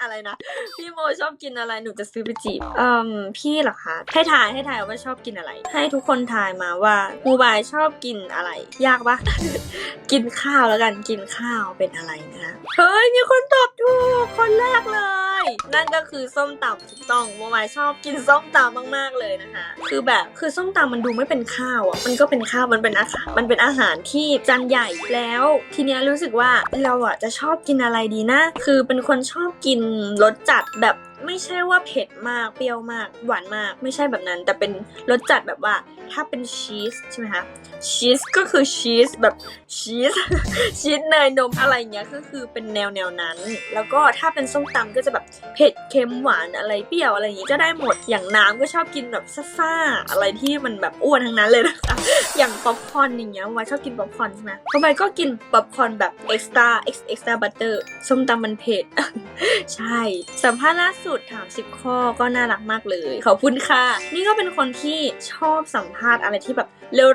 อะไรนะ พี่โมชอบกินอะไรหนูจะซื้อไปจีบเอ่มพี่เหรอคะให้ทายให้ทายว่าชอบกินอะไร ให้ทุกคนทายมาว่ามูบายชอบกินอะไร ยากปะ กินข้าวแล้วกันกินข้าวเป็นอะไรนะเฮ้ยมีคนตอบถูกคนแรกเลย นั่นก็คือส้มตำถูกต้องโมไมชอบกินส้มตำมากๆเลยนะคะ คือแบบคือส้มตำมันดูไม่เป็นข้าวอะมันก็เป็นข้าวมันเป็นอาหารมันเป็นอาหารที่จานใหญ่แล้ว ทีเนี้ยรู้สึกว่าเราอะจะชอบกินอะไรดีนะ คือเป็นคนชอบกินรสจัดแบบ ไม่ใช่ว่าเผ็ดมากเปรี้ยวมาก หวานมาก ไม่ใช่แบบนั้น แต่เป็นรสจัดแบบว่า ถ้าเป็นชีสใช่ไหมคะชีสก็คือชีสแบบชีสชีสเนยนมอะไรเงี้ยก็คือเป็นแนวแนวนั้น แล้วก็ถ้าเป็นส้มตำก็จะแบบเผ็ดเค็มหวานอะไรเปรี้ยวอะไรอย่างงี้ก็ได้หมดอย่างน้ำก็ชอบกินแบบซ่าๆอะไรที่มันแบบอ้วนทั้งนั้นเลยนะคะอย่างป๊อปคอร์นอย่างเงี้ยว่าชอบกินป๊อปคอร์นใช่ไหมทำไมก็กินป๊อปคอร์นแบบเอ็กซ์ตร้าเอ็กซ์เอ็กซ์ตร้าบัตเตอร์ส้มตำมันเผ็ด ใช่ สัมภาษณ์ล่าสุดถามสิบข้อก็น่ารักมากเลย ขอบคุณค่ะ นี่ก็เป็นคนที่ชอบสัมภาษณ์อะไรที่แบบ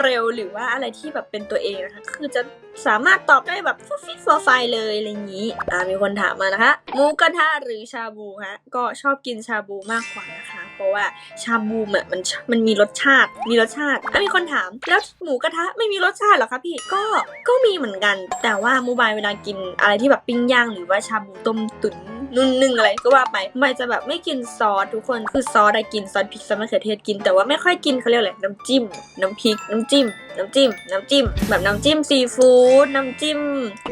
เร็วๆ หรือว่าอะไรที่แบบเป็นตัวเองนะคะ คือจะสามารถตอบได้แบบฟุฟิฟอไฟเลยอะไรอย่างนี้อ่ามีคนถามมานะคะหมูกระทะหรือชาบูฮะก็ชอบกินชาบูมากกว่านะคะ เพราะว่าชาบูอะมันมันมีรสชาติ มีรสชาติอะมีคนถามแล้วหมูกระทะไม่มีรสชาติหรอคะพี่ก็ก็มีเหมือนกัน แต่ว่ามูบายเวลากินอะไรที่แบบปิ้งย่างหรือว่าชาบูต้มตุ๋น นุ่นนึ่งอะไรก็ว่าไปไม่จะแบบไม่กินซอสทุกคนคือซอสอะกินซอสพริกซอสมะเขือเทศกินแต่ว่าไม่ค่อยกินเขาเรียกอะไรน้ำจิ้ม น้ำพริก น้ำจิ้ม น้ำจิ้ม น้ำจิ้ม แบบน้ำจิ้มซีฟู้ดน้ำจิ้ม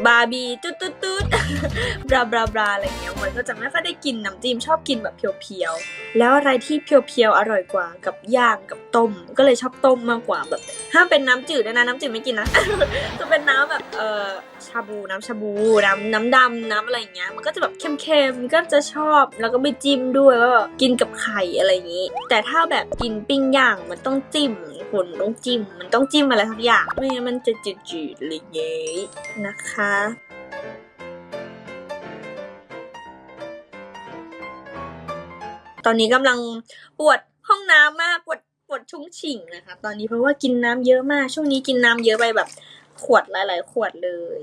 บาร์บีตุ๊ดตุ๊ดตุ๊ดบลาบลาบลาอะไรเงี้ยมันก็จะไม่ค่อยได้กินน้ำจิ้มชอบกินแบบเพียวๆแล้วอะไรที่เพียวๆอร่อยกว่ากับย่างกับต้ม ก็เลยชอบต้มมากกว่าแบบ ห้ามเป็นน้ำจืดนะ น้ำจืดไม่กินนะ จะเป็นน้ำแบบเอ่อชาบูน้ำชาบูน้ำน้ำดำน้ำอะไรอย่างเงี้ย มันก็จะแบบเค็มๆก็จะชอบ แล้วก็ไม่จิ้มด้วยว่ากินกับไข่อะไรอย่างงี้ แต่ถ้าแบบกินปิ้งย่างมันต้องจิ้มคนต้องจิ้ม มันต้องจิ้มอะไรสักอย่าง ไม่งั้นมันจะจืดๆอะไรอย่างเงี้ยนะคะตอนนี้กำลังปวดห้องน้ำมากปวด ดชุ้งฉิ่งนะคะ ตอนนี้เพราะว่ากินน้ำเยอะมาก ช่วงนี้กินน้ำเยอะไปแบบขวดหลาย ๆ ขวดเลย